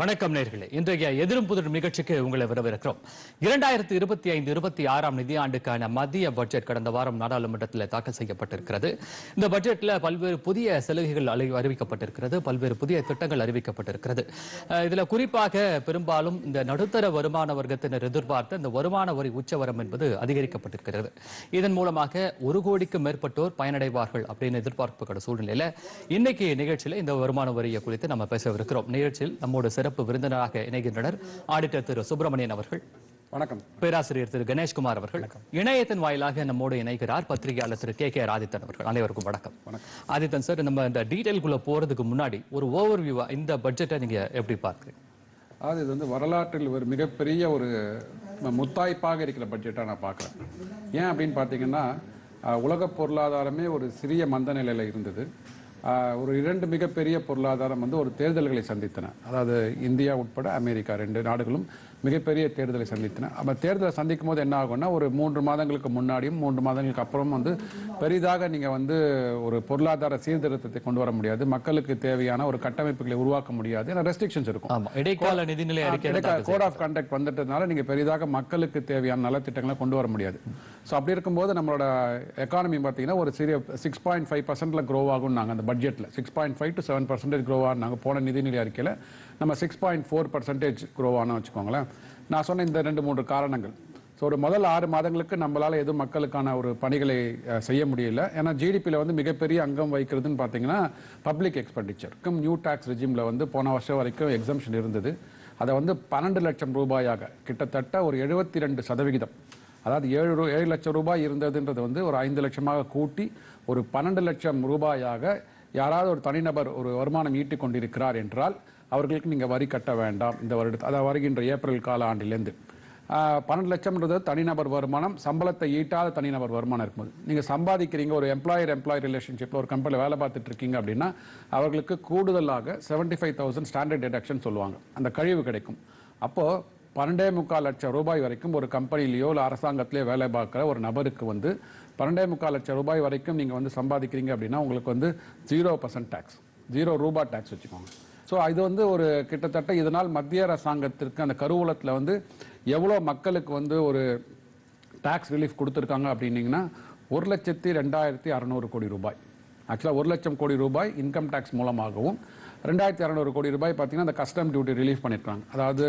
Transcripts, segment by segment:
வணக்கம் நேர்களே. இன்றைய எதிரும் புதிரும் நிகழ்ச்சிக்கு உங்களை வரவேற்கிறோம். இரண்டாயிரத்தி இருபத்தி ஐந்து இருபத்தி ஆறாம் நிதியாண்டுக்கான மத்திய பட்ஜெட் கடந்த வாரம் நாடாளுமன்றத்தில் தாக்கல் செய்யப்பட்டிருக்கிறது. இந்த பட்ஜெட்ல பல்வேறு புதிய சலுகைகள் அறிவிக்கப்பட்டிருக்கிறது பல்வேறு புதிய திட்டங்கள் அறிவிக்கப்பட்டிருக்கிறது. அஹ், இதுல குறிப்பாக பெரும்பாலும் இந்த நடுத்தர வருமான வர்க்கத்தினர் எதிர்பார்த்த இந்த வருமான வரி உச்சவரம் என்பது அதிகரிக்கப்பட்டிருக்கிறது. இதன் மூலமாக ஒரு கோடிக்கும் மேற்பட்டோர் பயனடைவார்கள் அப்படின்னு எதிர்பார்க்கப்பட்ட சூழ்நிலையில் இன்னைக்கு நிகழ்ச்சியில் இந்த வருமான வரியை குறித்து நம்ம பேசவிருக்கிறோம். நிகழ்ச்சியில் நம்மோட சிறப்பு விருந்தினராக இணைகின்றனர். ஆடிட்டர் திரு சுப்பிரமணியன் அவர்கள். வணக்கம். பேராசிரியர் திரு கணேஷ்குமார் அவர்கள். இணையத்தின் வாயிலாக நம்மோடு இணைகிறார் பத்திரிகையாளர் திரு கே கே ஆதித்தன் அவர்கள். அனைவருக்கும் வணக்கம். ஆதித்தன் சார் நம்ம இந்த டீடைல்குள்ள போறதுக்கு முன்னாடி ஒரு ஓவர் வியூவா இந்த பட்ஜெட்டை நீங்க எப்படி பார்க்குறீங்க? அதாவது இது வந்து வரலாற்றில் ஒரு மிகப்பெரிய ஒரு முத்தாய்ப்பாக இருக்கிற பட்ஜெட்டாக நான் பார்க்குறேன். ஏன் அப்படின்னு பார்த்தீங்கன்னா உலக பொருளாதாரமே ஒரு சிறிய மந்த நிலையில் இருந்தது. ஒரு இரண்டு மிகப்பெரிய பொருளாதாரம் வந்து ஒரு தேர்தல்களை சந்தித்தன. அதாவது இந்தியா உட்பட அமெரிக்கா ரெண்டு நாடுகளும். மிகப்பெரிய தேர்தலை சந்தித்தன. அப்போ தேர்தலை சந்திக்கும் போது என்ன ஆகும்னா ஒரு மூன்று மாதங்களுக்கு முன்னாடியும் மூன்று மாதங்களுக்கு அப்புறம் வந்து பெரிதாக நீங்கள் வந்து ஒரு பொருளாதார சீர்திருத்தத்தை கொண்டு வர முடியாது. மக்களுக்கு தேவையான ஒரு கட்டமைப்புகளை உருவாக்க முடியாது. ஏன்னா ரெஸ்ட்ரிக்ஷன்ஸ் இருக்கும். இடைக்கால நிதிநிலை அறிக்கை கோட் ஆஃப் கண்டக்ட் வந்துட்டதுனால நீங்க பெரிதாக மக்களுக்கு தேவையான நலத்திட்டங்களை கொண்டு வர முடியாது. ஸோ அப்படி இருக்கும்போது நம்மளோட எக்கானமி பார்த்தீங்கன்னா ஒரு சிறிய சிக்ஸ் பாயிண்ட் ஃபைவ் பர்சன்ட்ல க்ரோ ஆகும் நாங்கள் அந்த பட்ஜெட்ல six point five to seven percentage grow ஆனாங்க போன நிதிநிலை அறிக்கையில் நம்ம six point four percentage grow ஆனோம் வச்சுக்கோங்களேன். நான் சொன்ன இந்த ரெண்டு மூன்று காரணங்கள். ஸோ ஒரு முதல் ஆறு மாதங்களுக்கு நம்மளால் எதுவும் மக்களுக்கான ஒரு பணிகளை செய்ய முடியல. ஏன்னா ஜிடிபியில் வந்து மிகப்பெரிய அங்கம் வைக்கிறதுன்னு பார்த்தீங்கன்னா பப்ளிக் எக்ஸ்பெண்டிச்சர் நியூ டேக்ஸ் ரெஜிமில் வந்து போன வருஷம் வரைக்கும் எக்ஸம்ஷன் இருந்தது. அதை வந்து பன்னெண்டு லட்சம் ரூபாயாக கிட்டத்தட்ட ஒரு எழுபத்தி ரெண்டு சதவிகிதம். அதாவது ஏழு ரூ ஏழு லட்சம் ரூபாய் இருந்ததுன்றது வந்து ஒரு ஐந்து லட்சமாக கூட்டி ஒரு பன்னெண்டு லட்சம் ரூபாயாக யாராவது ஒரு தனிநபர் ஒரு வருமானம் ஈட்டிக் கொண்டிருக்கிறார் என்றால் அவர்களுக்கு நீங்கள் வரி கட்ட வேண்டாம். இந்த வருடத்து அதாவது வருகின்ற ஏப்ரல் கால ஆண்டிலேருந்து. பன்னெண்டு லட்சம்ன்றது தனிநபர் வருமானம் சம்பளத்தை ஈட்டாத தனிநபர் வருமானம் இருக்கும்போது. நீங்கள் சம்பாதிக்கிறீங்க ஒரு எம்ப்ளாயர் எம்ப்ளாயர் ரிலேஷன்ஷிப்பில் ஒரு கம்பெனியில் வேலை பார்த்துட்டு இருக்கீங்க அப்படின்னா அவர்களுக்கு கூடுதலாக seventy five thousand standard deduction சொல்லுவாங்க. அந்த கழிவு கிடைக்கும். அப்போது பன்னெண்டே முக்கால் லட்சம் ரூபாய் வரைக்கும் ஒரு கம்பெனிலேயோ இல்லை அரசாங்கத்திலேயோ வேலை பார்க்குற ஒரு நபருக்கு வந்து பன்னெண்டே முக்கால் லட்சம் ரூபாய் வரைக்கும் நீங்கள் வந்து சம்பாதிக்கிறீங்க அப்படின்னா உங்களுக்கு வந்து ஜீரோ பர்சன்ட் டேக்ஸ் ஜீரோ ரூபா டேக்ஸ் வச்சுக்கோங்க. ஸோ இது வந்து ஒரு கிட்டத்தட்ட இதனால் மத்திய அரசாங்கத்திற்கு அந்த கருவூலத்தில் வந்து எவ்வளோ மக்களுக்கு வந்து ஒரு டேக்ஸ் ரிலீஃப் கொடுத்துருக்காங்க அப்படின்னீங்கன்னா ஒரு லட்சத்தி ரெண்டாயிரத்தி அறநூறு கோடி ரூபாய். ஆக்சுவலாக ஒரு லட்சம் கோடி ரூபாய் இன்கம் டேக்ஸ் மூலமாகவும் ரெண்டாயிரத்தி அறநூறு கோடி ரூபாய் பார்த்தீங்கன்னா அந்த கஸ்டம் டியூட்டி ரிலீஃப் பண்ணியிருக்காங்க அதாவது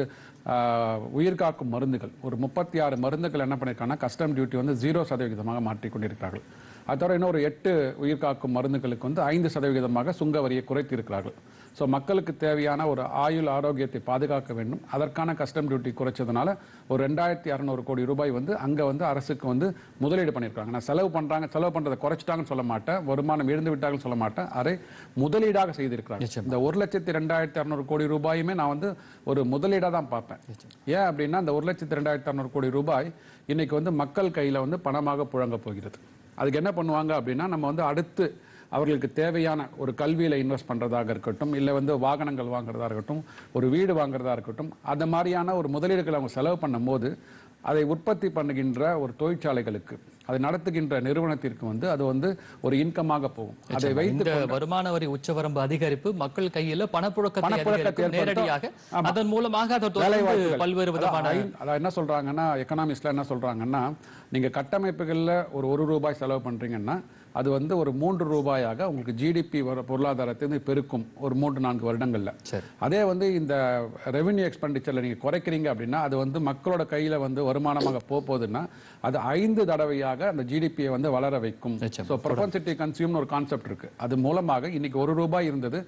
உயிர்காக்கும் மருந்துகள். ஒரு முப்பத்தி ஆறு மருந்துகள் என்ன பண்ணியிருக்காங்கன்னா கஸ்டம் டியூட்டி வந்து ஜீரோ சதவிகிதமாக மாற்றி கொண்டிருக்கிறார்கள். அது தவிர இன்னும் ஒரு எட்டு உயிர்காக்கும் மருந்துகளுக்கு வந்து ஐந்து சதவிகிதமாக சுங்க வரியை குறைத்திருக்கிறார்கள். ஸோ மக்களுக்கு தேவையான ஒரு ஆயுள் ஆரோக்கியத்தை பாதுகாக்க வேண்டும். அதற்கான கஸ்டம் டியூட்டி குறைச்சதுனால ஒரு ரெண்டாயிரத்தி அறநூறு கோடி ரூபாய் வந்து அங்கே வந்து அரசுக்கு வந்து முதலீடு பண்ணியிருக்காங்க நான் செலவு பண்ணுறாங்க செலவு பண்ணுறதை குறைச்சிட்டாங்கன்னு சொல்ல மாட்டேன். வருமானம் இழந்து விட்டாங்கன்னு சொல்ல மாட்டேன். அதை முதலீடாக செய்திருக்கிறாங்க. இந்த ஒரு லட்சத்தி ரெண்டாயிரத்தி அறநூறு கோடி ரூபாயுமே நான் வந்து ஒரு முதலீடாக தான் பார்ப்பேன். ஏன் அப்படின்னா அந்த ஒரு லட்சத்தி ரெண்டாயிரத்தி அறநூறு கோடி ரூபாய் இன்னைக்கு வந்து மக்கள் கையில் வந்து பணமாக புழங்க போகிறது. அதுக்கு என்ன பண்ணுவாங்க அப்படின்னா நம்ம வந்து அடுத்து அவர்களுக்கு தேவையான ஒரு கல்வியில் இன்வெஸ்ட் பண்ணுறதாக இருக்கட்டும் இல்லை வந்து வாகனங்கள் வாங்குறதா இருக்கட்டும் ஒரு வீடு வாங்குறதா இருக்கட்டும் அந்த மாதிரியான ஒரு முதலீடுகளை அவங்க செலவு பண்ணும்போது அதை உற்பத்தி பண்ணுகின்ற ஒரு தொழிற்சாலைகளுக்கு அதை நடத்துகின்ற நிறுவனத்திற்கு வந்து அது வந்து ஒரு இன்கமாக போகும் அதை வைத்து வருமான வரி உச்சவரம்பு அதிகரிப்பு மக்கள் கையில பணப்புழக்கத்தை நேரடியாக. அதன் மூலமாக. பல்வேறு விதமான அதான் என்ன சொல்றாங்கன்னா எக்கனாமிக்ஸ்ல என்ன சொல்றாங்கன்னா நீங்க கட்டமைப்புகள்ல ஒரு ஒரு ரூபாய் செலவு பண்றீங்கன்னா அது வந்து ஒரு மூன்று ரூபாயாக உங்களுக்கு ஜிடிபி பொருளாதாரத்தை வந்து பெருக்கும் ஒரு மூன்று நான்கு வருடங்கள்ல. அதே வந்து இந்த ரெவென்யூ எக்ஸ்பெண்டிச்சர்ல நீங்க குறைக்கிறீங்க அப்படின்னா அது வந்து மக்களோட கையில வந்து வருமானமாக போக போகுதுன்னா அது ஐந்து தடவையாக அந்த ஜிடிபியை வந்து வளர வைக்கும். ஸோ ப்ரொபன்சிட்டி கன்சியூம்னு ஒரு கான்செப்ட் இருக்கு அது மூலமாக இன்னைக்கு ஒரு ரூபாய் இருந்தது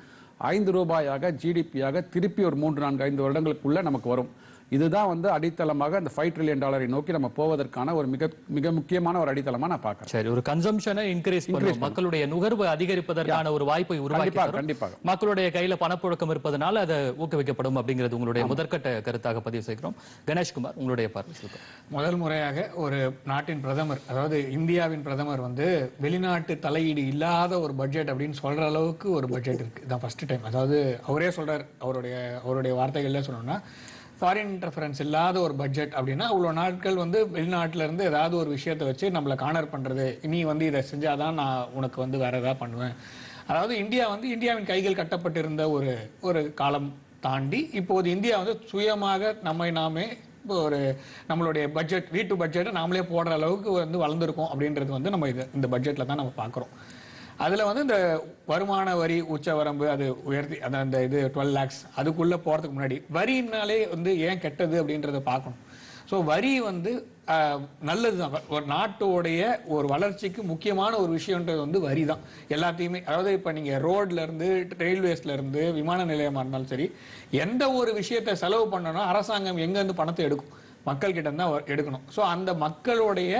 ஐந்து ரூபாயாக ஜிடிபியாக திருப்பி ஒரு மூன்று நான்கு ஐந்து வருடங்களுக்குள்ள நமக்கு வரும் இதுதான் வந்து அடித்தளமாக இந்த ஃபைவ் ட்ரில்லியன் டாலரை நோக்கி நம்ம போவதற்கான ஒரு மிக மிக முக்கியமான ஒரு அடித்தளமா நான் பார்க்கறேன். சரி ஒரு கன்சம்ஷனை இன்க்ரீஸ் பண்ணும். மக்களுடைய நுகர்வு அதிகரிப்பதற்கான ஒரு வாய்ப்பை உருவாக்கி கண்டிப்பாக மக்களுடைய கையில பணப்புழக்கம் இருப்பதனால அது ஊக்குவிக்கப்படும் அப்படிங்கிறது உங்களுடைய முதற்கட்ட கருத்தாக பதிவு செய்கிறோம். கணேஷ்குமார் உங்களுடைய பார்வை. முதல் முறையாக ஒரு நாட்டின் பிரதமர் அதாவது இந்தியாவின் பிரதமர் வந்து வெளிநாட்டு தலையீடு இல்லாத ஒரு பட்ஜெட் அப்படின்னு சொல்ற அளவுக்கு ஒரு பட்ஜெட் இருக்கு. இதான் ஃபர்ஸ்ட் டைம் அதாவது அவரே சொல்றார் அவருடைய அவருடைய வார்த்தைகள்ல சொல்லணும்னா ஃபாரின் இன்டர்ஃபரன்ஸ் இல்லாத ஒரு பட்ஜெட் அப்படின்னா அவ்வளோ நாட்கள் வந்து வெளிநாட்டில இருந்து ஏதாவது ஒரு விஷயத்தை வச்சு நம்மளை கார்னர் பண்ணுறது நீ வந்து இதை செஞ்சாதான் நான் உனக்கு வந்து வேற ஏதாவது பண்ணுவேன். அதாவது இந்தியா வந்து இந்தியாவின் கைகள் கட்டப்பட்டிருந்த ஒரு ஒரு காலம் தாண்டி இப்போது இந்தியா வந்து சுயமாக நம்மை நாமே இப்போ ஒரு நம்மளுடைய பட்ஜெட் வீட்டு பட்ஜெட்டை நாமளே போடுற அளவுக்கு வந்து வளர்ந்துருக்கோம் அப்படின்றது வந்து நம்ம இது இந்த பட்ஜெட்டில் தான் நம்ம பார்க்குறோம். அதில் வந்து இந்த வருமான வரி உச்சவரம்பு அது உயர்த்தி அந்த அந்த இது டுவெல் லேக்ஸ் அதுக்குள்ளே போகிறதுக்கு முன்னாடி வரினாலே வந்து ஏன் கெட்டது அப்படின்றத பார்க்கணும். ஸோ வரி வந்து நல்லது தான் ஒரு நாட்டோடைய ஒரு வளர்ச்சிக்கு முக்கியமான ஒரு விஷயன்றது வந்து வரி தான் எல்லாத்தையுமே அதாவது இப்போ நீங்கள் ரோட்லேருந்து ரயில்வேஸ்லேருந்து விமான நிலையமாக இருந்தாலும் சரி எந்த ஒரு விஷயத்தை செலவு பண்ணணும் அரசாங்கம் எங்கேருந்து பணத்தை எடுக்கும்? மக்கள்கிட்ட தான் எடுக்கணும். ஸோ அந்த மக்களுடைய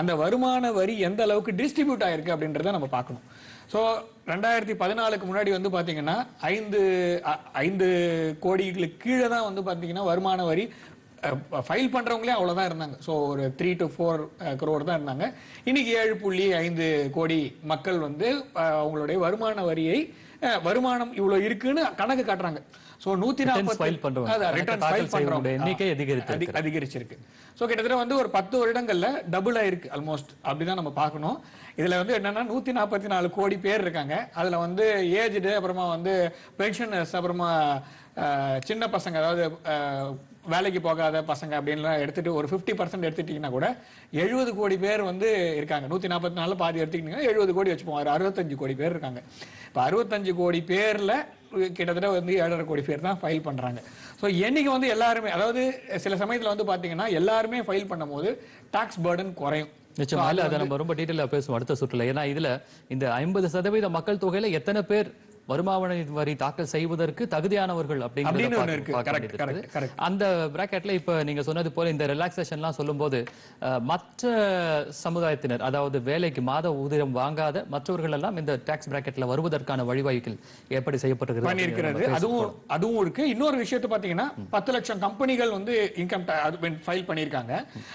அந்த வருமான வரி எந்த அளவுக்கு டிஸ்ட்ரிபியூட் ஆயிருக்கு அப்படின்றத நம்ம பார்க்கணும். ஸோ ரெண்டாயிரத்தி பதினாலுக்கு முன்னாடி வந்து பார்த்தீங்கன்னா ஐந்து ஐந்து கோடிகளுக்கு கீழே தான் வந்து பார்த்தீங்கன்னா வருமான வரி ஃபைல் பண்ணுறவங்களே அவ்வளோதான் இருந்தாங்க. ஸோ ஒரு த்ரீ டு ஃபோர் crore தான் இருந்தாங்க. இன்னைக்கு ஏழு புள்ளி ஐந்து கோடி மக்கள் வந்து அவங்களுடைய வருமான வரியை வருமானம் இவ்வளோ இருக்குன்னு கணக்கு காட்டுறாங்க. ஸோ நூத்தி அதி- அதிகரிச்சிருக்கு. ஸோ கிட்டத்தட்ட வந்து ஒரு பத்து வருடங்கள்ல டபுள் ஆயிருக்கு ஆல்மோஸ்ட் அப்படிதான் நம்ம பார்க்கணும். இதுல வந்து என்னன்னா நூத்தி நாற்பத்தி நாலு கோடி பேர் இருக்காங்க. அதுல வந்து ஏஜ்டு அப்புறமா வந்து பென்ஷனர்ஸ் அப்புறமா சின்ன பசங்க அதாவது வேலைக்கு போகாத பசங்க அப்படின்லாம் எடுத்துட்டு ஒரு ஃபிஃப்டி பர்சன்ட் எடுத்துட்டீங்கன்னா கூட எழுபது கோடி பேர் வந்து இருக்காங்க. நூத்தி நாற்பத்தி நாலு பாதி எடுத்துக்கிட்டீங்கன்னா எழுபது கோடி வச்சுப்போம். ஒரு அறுபத்தஞ்சு கோடி பேர் இருக்காங்க. இப்போ அறுபத்தஞ்சு கோடி பேர்ல கிட்டத்தட்ட வந்து ஏழரை கோடி பேர் தான் ஃபைல் பண்றாங்க. ஸோ என்னைக்கு வந்து எல்லாருமே அதாவது சில சமயத்துல வந்து பாத்தீங்கன்னா எல்லாருமே ஃபைல் பண்ணும்போது டாக்ஸ் burden குறையும். நிச்சயமா. இல்ல அதை நம்ம ரொம்ப டீட்டெயிலா பேசுவோம் அடுத்த சுற்றுல. ஏன்னா இதுல இந்த ஐம்பது சதவீத மக்கள் தொகையில எத்தனை பேர் வருமான வரி தாக்கல் செய்வதற்கு தகுதியானவர்கள் அப்படிங்கறத. அந்த பிராக்கெட்ல இப்ப நீங்க சொன்னது போல இந்த ரிலாக்ஸேஷன்லாம் சொல்லும்போது அஹ், மற்ற சமுதாயத்தினர் அதாவது வேலைக்கு மாத ஊதியம் வாங்காத மற்றவர்கள் எல்லாம் இந்த டாக்ஸ் பிராக்கெட்ல வருவதற்கான வழிவகைகள் எப்படி செய்யப்பட்டிருக்கிறது அதுவும் அதுவும் இருக்கு. இன்னொரு விஷயத்தை பாத்தீங்கன்னா பத்து லட்சம் கம்பெனிகள் வந்து இன்கம் ஃபைல் பண்ணியிருக்காங்க.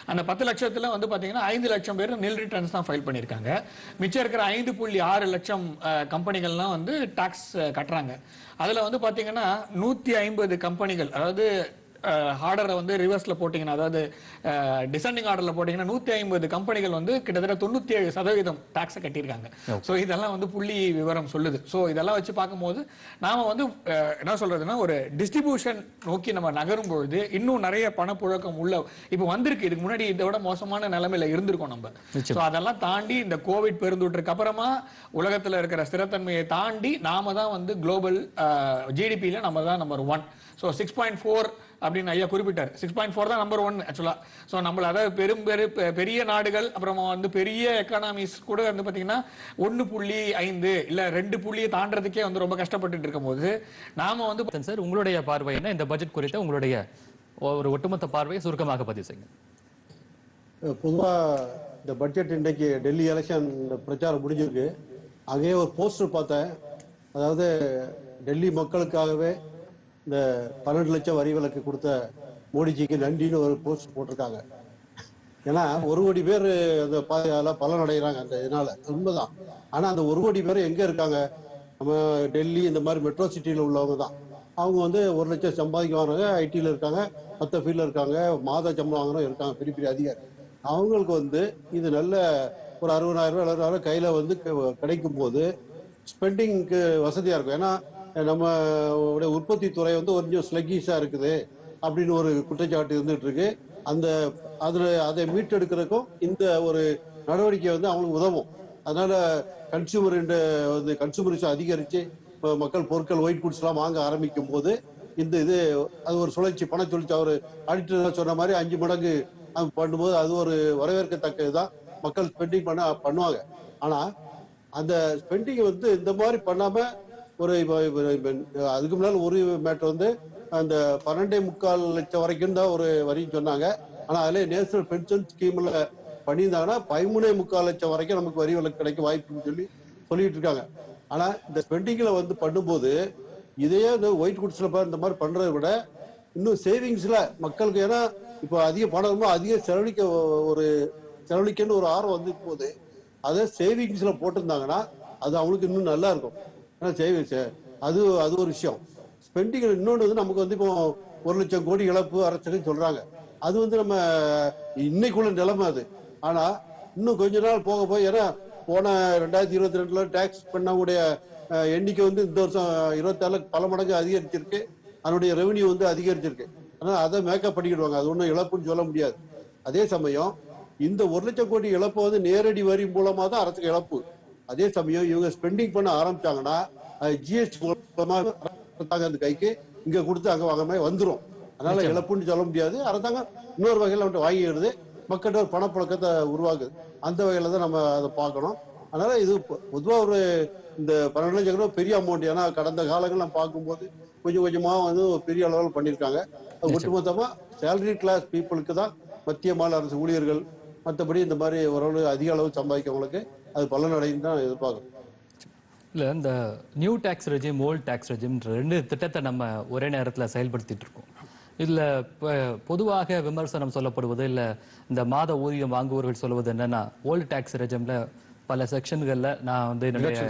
அந்த பத்து லட்சத்துல வந்து பாத்தீங்கன்னா ஐந்து லட்சம் பேர் நில் ரிட்டர்ன்ஸ் தான் ஃபைல் பண்ணியிருக்காங்க. மிச்சம் இருக்கிற ஐந்து புள்ளி ஆறு லட்சம் கம்பெனிகள்லாம் வந்து டாக்ஸ் கட்டுறாங்க. அதுல வந்து பாத்தீங்கன்னா நூத்தி ஐம்பது கம்பெனிகள் அதாவது ஆர்டரை வந்து ரிவர்ஸ்ல போட்டீங்கன்னா அதாவது டிசெண்டிங் ஆர்டர்ல போட்டீங்கன்னா நூத்தி ஐம்பது கம்பெனிகள் வந்து கிட்டத்தட்ட தொண்ணூத்தி ஏழு சதவீதம் டாக்ஸை கட்டியிருக்காங்க. ஸோ இதெல்லாம் வந்து புள்ளி விவரம் சொல்லுது. ஸோ இதெல்லாம் வச்சு பார்க்கும்போது நாம வந்து என்ன சொல்றதுன்னா ஒரு டிஸ்ட்ரிபியூஷன் நோக்கி நம்ம நகரும் பொழுது இன்னும் நிறைய பணப்புழக்கம் உள்ள இப்போ வந்திருக்கு. இதுக்கு முன்னாடி இதை விட மோசமான நிலைமையில இருந்திருக்கோம் நம்ம. ஸோ அதெல்லாம் தாண்டி இந்த கோவிட் பெருந்தொற்றுக்கு அப்புறமா உலகத்துல இருக்கிற ஸ்திரத்தன்மையை தாண்டி நாம தான் வந்து குளோபல் ஜிடிபியில நம்ம தான் number one so six point four அப்படின்னு ஐயா குறிப்பிட்டார். சிக்ஸ் பாயிண்ட் ஃபோர் தான் நம்பர் ஒன் ஆக்சுவலா ஸோ நம்மள அதாவது பெரும் பெரு பெரிய நாடுகள் அப்புறமா வந்து பெரிய எக்கானமிஸ் கூட வந்து பாத்தீங்கன்னா ஒன்னு புள்ளி ஐந்து இல்ல ரெண்டு புள்ளியை தாண்டறதுக்கே வந்து ரொம்ப கஷ்டப்பட்டுட்டு இருக்கும்போது நாம வந்து சார் உங்களுடைய பார்வை என்ன? இந்த பட்ஜெட் குறித்த உங்களுடைய ஒரு ஒட்டுமொத்த பார்வையை சுருக்கமாக பதிவு செய்யுங்க. பொதுவா இந்த பட்ஜெட் இன்றைக்கு டெல்லி எலெக்ஷன் பிரச்சாரம் முடிஞ்சிருக்கு. அங்கேயே ஒரு போஸ்டர் பார்த்தேன். அதாவது டெல்லி மக்களுக்காகவே இந்த பன்னெண்டு லட்சம் வரி விலக்கு கொடுத்த மோடிஜிக்கு நன்றின்னு ஒரு போஸ்ட் போட்டிருக்காங்க. ஏன்னா ஒரு கோடி பேர் அந்த ப- அதெல்லாம் பலன் அடைகிறாங்க அந்த இதனால. உண்மைதான். ஆனா அந்த ஒரு கோடி பேர் எங்க இருக்காங்க? நம்ம டெல்லி இந்த மாதிரி மெட்ரோ சிட்டியில் உள்ளவங்க தான். அவங்க வந்து ஒரு லட்சம் சம்பாதிக்க சம்பாதிக்குவாங்க ஐடியில் இருக்காங்க மற்ற ஃபீல்டில் இருக்காங்க மாத சம்பளம் வாங்குறவங்க இருக்காங்க பெரிய பெரிய அதிகாரி. அவங்களுக்கு வந்து இது நல்ல ஒரு அறுபதாயிரம் ரூபாய் எழுபதாயிரம் கையில வந்து கிடைக்கும் போது ஸ்பெண்டிங்க்கு வசதியா இருக்கும். ஏன்னா நம்ம உடைய உற்பத்தி துறை வந்து கொஞ்சம் ஸ்லக்கிஷா இருக்குது அப்படின்னு ஒரு குற்றச்சாட்டு இருந்துட்டு இருக்கு அந்த அதுல அதை மீட்டெடுக்கிறதுக்கும் இந்த ஒரு நடவடிக்கை வந்து அவங்களுக்கு உதவும். அதனால கன்சியூமர் வந்து கன்சியூமரிசம் அதிகரிச்சு மக்கள் பொருட்கள் ஒயிட் குட்ஸ் எல்லாம் வாங்க ஆரம்பிக்கும் போது இந்த இது அது ஒரு சுழற்சி பண சுழற்சி அவர் ஆடிட்டர் சொன்ன மாதிரி அஞ்சு மடங்கு பண்ணும்போது அது ஒரு வரவேற்கத்தக்கதுதான். மக்கள் ஸ்பெண்டிங் பண்ண பண்ணுவாங்க. ஆனா அந்த ஸ்பெண்டிங் வந்து இந்த மாதிரி பண்ணாம ஒரு அதுக்கு முன்னால் ஒரு மேட்டர் வந்து அந்த பன்னெண்டே முக்கால் லட்சம் வரைக்கும் தான் ஒரு வரின்னு சொன்னாங்க. ஆனா அதுல நேஷனல் பென்ஷன் ஸ்கீம்ல பண்ணியிருந்தாங்கன்னா பதிமூணே முக்கால் லட்சம் வரைக்கும் நமக்கு வரி விலக்கு கிடைக்க வாய்ப்புன்னு சொல்லி சொல்லிட்டு இருக்காங்க. ஆனா இந்த ஸ்பெண்டிங்ல வந்து பண்ணும்போது இதையே இந்த ஒயிட் குட்ஸ்ல இந்த மாதிரி பண்றதை விட இன்னும் சேவிங்ஸ்ல மக்களுக்கு ஏன்னா இப்போ அதிக பணம் அதிக செலவழிக்க ஒரு செலவழிக்கன்னு ஒரு ஆர்வம் வந்து போது அதை சேவிங்ஸ்ல போட்டிருந்தாங்கன்னா அது அவங்களுக்கு இன்னும் நல்லா இருக்கும். ஏன்னா சேவிங்ஸ் அது அது ஒரு விஷயம். ஸ்பெண்டிங் இன்னொன்று வந்து நமக்கு வந்து இப்போ ஒரு லட்சம் கோடி இழப்பு அரசுன்னு சொல்றாங்க. அது வந்து நம்ம இன்னைக்குள்ள நிலைமை அது. ஆனா இன்னும் கொஞ்ச நாள் போக போய் ஏன்னா போன ரெண்டாயிரத்தி இருபத்தி ரெண்டுல டேக்ஸ் பண்ணக்கூடிய எண்ணிக்கை வந்து இந்த வருஷம் இருபத்தாறுல பல மடங்கு அதிகரிச்சிருக்கு. அதனுடைய ரெவென்யூ வந்து அதிகரிச்சிருக்கு. ஆனால் அதை மேக்கப் பண்ணிக்கிடுவாங்க. அது ஒன்றும் இழப்புன்னு சொல்ல முடியாது. அதே சமயம் இந்த ஒரு லட்சம் கோடி இழப்பு வந்து நேரடி வரி மூலமாக தான் அரசுக்கு இழப்பு. அதே சமயம் இவங்க ஸ்பெண்டிங் பண்ண ஆரம்பிச்சாங்கன்னா ஜிஎஸ்டி மூலமா அரசாங்கம் கைக்கு இங்க கொடுத்து அங்க வாங்குற மாதிரி வந்துரும். அதனால இழப்புன்னு சொல்ல முடியாது. அரசாங்கம் இன்னொரு வகையில வந்துட்டு வாங்கிடுது மக்கள்கிட்ட ஒரு பணப்புழக்கத்தை உருவாக்குது. அந்த வகையில தான் நம்ம அதை பார்க்கணும். அதனால இது பொ- பொதுவா ஒரு இந்த பன்னெண்டு லட்சம் கூட பெரிய அமௌண்ட் ஏன்னா கடந்த காலங்கள் நம்ம பார்க்கும்போது கொஞ்சம் கொஞ்சமா வந்து பெரிய அளவில் பண்ணியிருக்காங்க. அது ஒட்டுமொத்தமா சேலரி கிளாஸ் பீப்புளுக்கு தான் மத்திய மாநில அரசு ஊழியர்கள் மற்றபடி இந்த மாதிரி ஓரளவு அதிக அளவு சம்பாதிக்கிறவங்களுக்கு அது பலனடையும் தான் எதிர்பார்க்கணும் இல்ல இந்த new tax regime old tax regime ரெண்டு திட்டத்தை நம்ம ஒரே நேரத்துல செயல்படுத்திட்டு இருக்கோம். இதுல பொதுவாக விமர்சனம் சொல்லப்படுவது இல்ல இந்த மாத ஊதியம் வாங்குபவர்கள் சொல்வது என்னன்னா ஓல்ட் டாக்ஸ் ரெஜிம்ல பல செக்ஷன்கள்ல நான் வந்து என்னுடைய.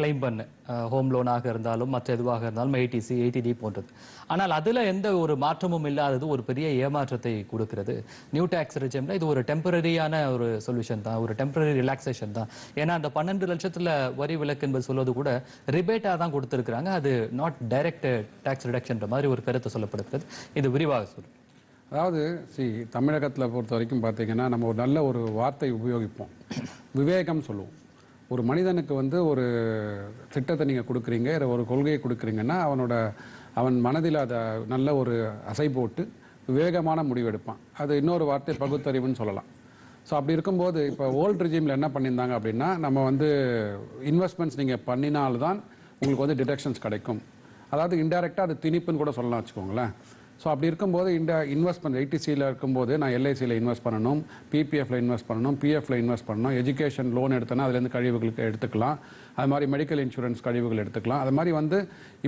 கிளைம் பண்ணேன். ஹோம் லோனாக இருந்தாலும் மற்ற எதுவாக இருந்தாலும் ஏடிசி ஏடிடி போன்றது. ஆனால் அதுல எந்த ஒரு மாற்றமும் இல்லாதது ஒரு பெரிய ஏமாற்றத்தை கொடுக்கிறது. நியூ டாக்ஸ் ரெஜிம்ல இது ஒரு டெம்பரரியான ஒரு சொல்யூஷன் தான். ஒரு டெம்பரரி ரிலாக்ஸேஷன் தான். ஏன்னா அந்த பன்னெண்டு லட்சத்துல வரி விலக்கு என்பது சொல்வது கூட ரிபேட்டா தான் கொடுத்திருக்கிறாங்க. அது நாட் டைரக்ட் டாக்ஸ் ரிடக்ஷன்ற மாதிரி ஒரு கருத்து சொல்லப்படுகிறது. இது விரிவாக சொல்லுங்க அதாவது சி தமிழகத்தில் பொறுத்த வரைக்கும் பார்த்தீங்கன்னா நம்ம ஒரு நல்ல ஒரு வார்த்தை உபயோகிப்போம். விவேகம் சொல்லுவோம். ஒரு மனிதனுக்கு வந்து ஒரு திட்டத்தை நீங்கள் கொடுக்குறீங்க இல்லை ஒரு கொள்கையை கொடுக்குறீங்கன்னா அவனோட அவன் மனதில் அதை நல்ல ஒரு அசை போட்டு விவேகமான முடிவெடுப்பான் அது இன்னொரு வார்த்தை பகுத்தறிவுன்னு சொல்லலாம். ஸோ அப்படி இருக்கும்போது இப்போ ஓல்ட் ரிஜிமில் என்ன பண்ணியிருந்தாங்க அப்படின்னா நம்ம வந்து இன்வெஸ்ட்மெண்ட்ஸ் நீங்கள் பண்ணினால்தான் உங்களுக்கு வந்து டிடக்ஷன்ஸ் கிடைக்கும். அதாவது இன்டெரக்டாக அது திணிப்புன்னு கூட சொல்லலாம் வச்சுக்கோங்களேன். ஸோ அப்படி இருக்கும்போது இந்த இன்வெஸ்ட்மெண்ட் ஐடிசியில் இருக்கும்போது நான் எல்ஐசியில் இன்வெஸ்ட் பண்ணணும் பிபிஎஃப்ல இன்வெஸ்ட் பண்ணணும் பிஎஃப்ல இன்வெஸ்ட் பண்ணணும் எஜுகேஷன் லோன் எடுத்தனா அதுலேருந்து கழிவுகளுக்கு எடுத்துக்கலாம். அது மாதிரி மெடிக்கல் இன்சூரன்ஸ் கழிவுகள் எடுத்துக்கலாம். அது மாதிரி வந்து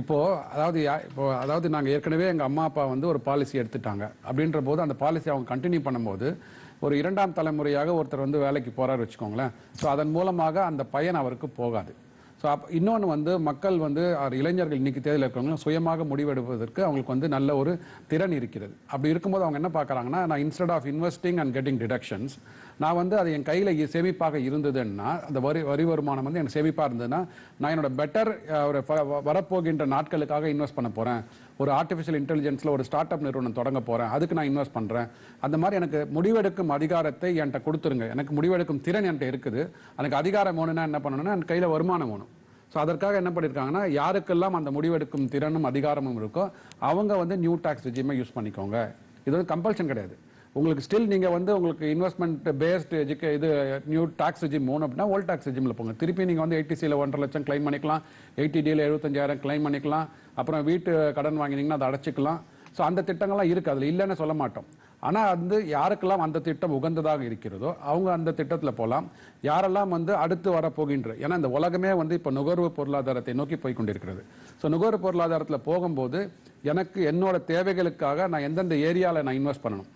இப்போது அதாவது இப்போ அதாவது நாங்கள் ஏற்கனவே எங்கள் அம்மா அப்பா வந்து ஒரு பாலிசி எடுத்துட்டாங்க. அப்படின்ற போது அந்த பாலிசி அவங்க கண்டினியூ பண்ணும்போது ஒரு இரண்டாம் தலைமுறையாக ஒருத்தர் வந்து வேலைக்கு போறாரு வச்சுக்கோங்களேன். ஸோ அதன் மூலமாக அந்த பயன் அவருக்கு போகாது. ஸோ அப் இன்னொன்று வந்து மக்கள் வந்து இளைஞர்கள் இன்னைக்கு தேர்தலில் இருக்கிறவங்களும் சுயமாக முடிவெடுப்பதற்கு அவங்களுக்கு வந்து நல்ல ஒரு திறன் இருக்கிறது. அப்படி இருக்கும்போது அவங்க என்ன பார்க்குறாங்கன்னா நான் instead of investing and getting deductions நான் வந்து அது என் கையில் சேமிப்பாக இருந்ததுன்னா அந்த வரி வரி வருமானம் வந்து எனக்கு சேமிப்பாக இருந்ததுன்னா நான் என்னோட பெட்டர் ஒரு வரப்போகின்ற நாட்களுக்காக இன்வெஸ்ட் பண்ண போகிறேன் ஒரு ஆர்டிஃபிஷியல் இன்டெலிஜென்ஸில் ஒரு ஸ்டார்ட் அப் நிறுவனம் தொடங்க போகிறேன் அதுக்கு நான் இன்வெஸ்ட் பண்ணுறேன் அந்த மாதிரி எனக்கு முடிவெடுக்கும் அதிகாரத்தை என்கிட்ட கொடுத்துருங்க. எனக்கு முடிவெடுக்கும் திறன் என்கிட்ட இருக்குது. எனக்கு அதிகாரம் வேணும்னா என்ன பண்ணணும்னா என் கையில் வருமானம் வேணும். ஸோ அதற்காக என்ன பண்ணியிருக்காங்கன்னா யாருக்கெல்லாம் அந்த முடிவெடுக்கும் திறனும் அதிகாரமும் இருக்கோ அவங்க வந்து நியூ டாக்ஸ் ரெஜிமை யூஸ் பண்ணிக்கோங்க. இது வந்து கம்பல்ஷன் கிடையாது. உங்களுக்கு ஸ்டில் நீங்கள் வந்து உங்களுக்கு இன்வெஸ்ட்மெண்ட் பேஸ்டு எஜுகே இது நியூ டாக்ஸ் ரெஜிம் மூணு அப்படின்னா ஓல்ட் டாக்ஸ் ரெஜிமில் போங்க. திருப்பி நீங்கள் வந்து எயிட்டிசியில் ஒன்றரை லட்சம் கிளைம் பண்ணிக்கலாம். எயிட்டிடியில் எழுபத்தஞ்சாயிரம் கிளைம் பண்ணிக்கலாம். அப்புறம் வீட்டு கடன் வாங்கினீங்கன்னா அதை அடைச்சிக்கலாம். ஸோ அந்த திட்டங்கள்லாம் இருக்குது அதில் இல்லைன்னு சொல்ல மாட்டோம். ஆனால் வந்து யாருக்கெல்லாம் அந்த திட்டம் உகந்ததாக இருக்கிறதோ அவங்க அந்த திட்டத்தில் போகலாம் யாரெல்லாம் வந்து அடுத்து வரப்போகின்ற ஏன்னா இந்த உலகமே வந்து இப்போ நுகர்வு பொருளாதாரத்தை நோக்கி போய் கொண்டிருக்கிறது. ஸோ நுகர்வு பொருளாதாரத்தில் போகும்போது எனக்கு என்னோட தேவைகளுக்காக நான் எந்தெந்த ஏரியாவில் நான் இன்வெஸ்ட் பண்ணணும்?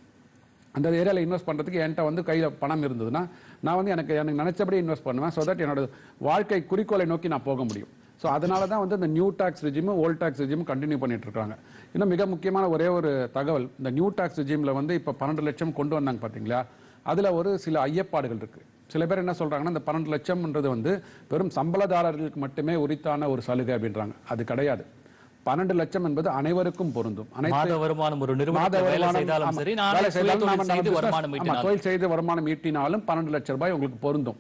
அந்த ஏரியாவில் இன்வெஸ்ட் பண்ணுறதுக்கு என்கிட்ட வந்து கையில் பணம் இருந்ததுன்னா நான் வந்து எனக்கு எனக்கு நினச்சபடி இன்வெஸ்ட் பண்ணுவேன் ஸோ தட் என்னோட வாழ்க்கை குறிக்கோளை நோக்கி நான் போக முடியும். ஸோ அதனால தான் வந்து இந்த நியூ டாக்ஸ் ரெஜிமும் ஓல்ட் டாக்ஸ் ரெஜிமும் கண்டினியூ பண்ணிட்டு இருக்காங்க. இன்னும் மிக முக்கியமான ஒரே ஒரு தகவல் இந்த நியூ டாக்ஸ் ரெஜிமில் வந்து இப்போ பன்னெண்டு லட்சம் கொண்டு வந்தாங்க பார்த்தீங்களா அதில் ஒரு சில ஐயப்பாடுகள் இருக்குது சில பேர் என்ன சொல்கிறாங்கன்னா இந்த பன்னெண்டு லட்சம்ன்றது வந்து வெறும் சம்பளதாரர்களுக்கு மட்டுமே உரித்தான ஒரு சலுகை அப்படின்றாங்க. அது கிடையாது. பன்னெண்டு லட்சம் என்பது அனைவருக்கும் பொருந்தும். அனைத்து வருமானம் ஒரு நாம தொழில் செய்து வருமானம் ஈட்டினாலும் பன்னெண்டு லட்சம் ரூபாய் உங்களுக்கு பொருந்தும்.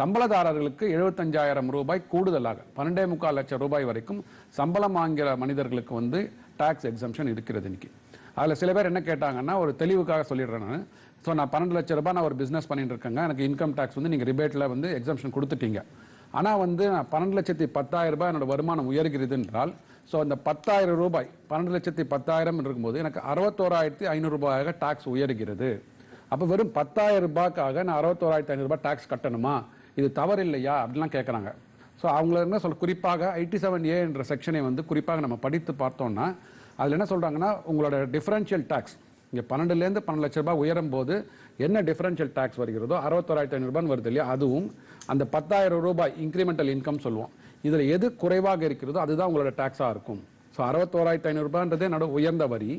சம்பளதாரர்களுக்கு எழுபத்தஞ்சாயிரம் ரூபாய் கூடுதலாக பன்னெண்டே முக்கால் லட்சம் ரூபாய் வரைக்கும் சம்பளம் வாங்குகிற மனிதர்களுக்கு வந்து டாக்ஸ் எக்ஸம்ஷன் இருக்கிறது இன்னைக்கு. அதுல சில பேர் என்ன கேட்டாங்கன்னா ஒரு தெளிவுக்காக சொல்லிடுறேன் நான். ஸோ நான் பன்னெண்டு லட்சம் ரூபாய் நான் ஒரு பிசினஸ் பண்ணிட்டு இருக்கேங்க. எனக்கு இன்கம் டாக்ஸ் வந்து நீங்க ரிபேட்ல வந்து எக்ஸம்ஷன் கொடுத்துட்டீங்க. ஆனால் வந்து நான் பன்னெண்டு லட்சத்தி பத்தாயிரம் ரூபாய் என்னோட வருமானம் உயர்கிறது என்றால் ஸோ அந்த பத்தாயிரம் ரூபாய் பன்னெண்டு லட்சத்தி பத்தாயிரம் இருக்கும்போது எனக்கு அறுபத்தோராயிரத்தி ஐநூறுரூபாயாக டாக்ஸ் உயர்கிறது. அப்போ வெறும் பத்தாயிரம் ரூபாய்க்காக நான் அறுபத்தோராயிரத்தி ஐநூறுரூபா டாக்ஸ் கட்டணுமா? இது தவறு இல்லையா அப்படிலாம் கேட்குறாங்க ஸோ அவங்கள என்ன சொல் குறிப்பாக ஐடி செவன் ஏ என்ற செக்ஷனை வந்து குறிப்பாக நம்ம படித்து பார்த்தோம்னா அதில் என்ன சொல்கிறாங்கன்னா உங்களோட டிஃபரன்ஷியல் டாக்ஸ் இங்கே பன்னெண்டுலேருந்து பன்னெண்டு லட்ச ரூபாய் உயரும் போது என்ன டிஃபரன்ஷியல் டேக்ஸ் வருகிறதோ அறுபத்தோராயிரத்தி ஐநூறுபான்னு வருது இல்லையா? அதுவும் அந்த பத்தாயிரம் ரூபாய் இன்க்ரிமெண்டல் இன்கம் சொல்லுவோம். இதில் எது குறைவாக இருக்கிறதோ அதுதான் உங்களோட டேக்ஸாக இருக்கும். ஸோ அறுபத்தோராயிரத்தி ஐநூறுபான்றதே என்னோட உயர்ந்த வரி.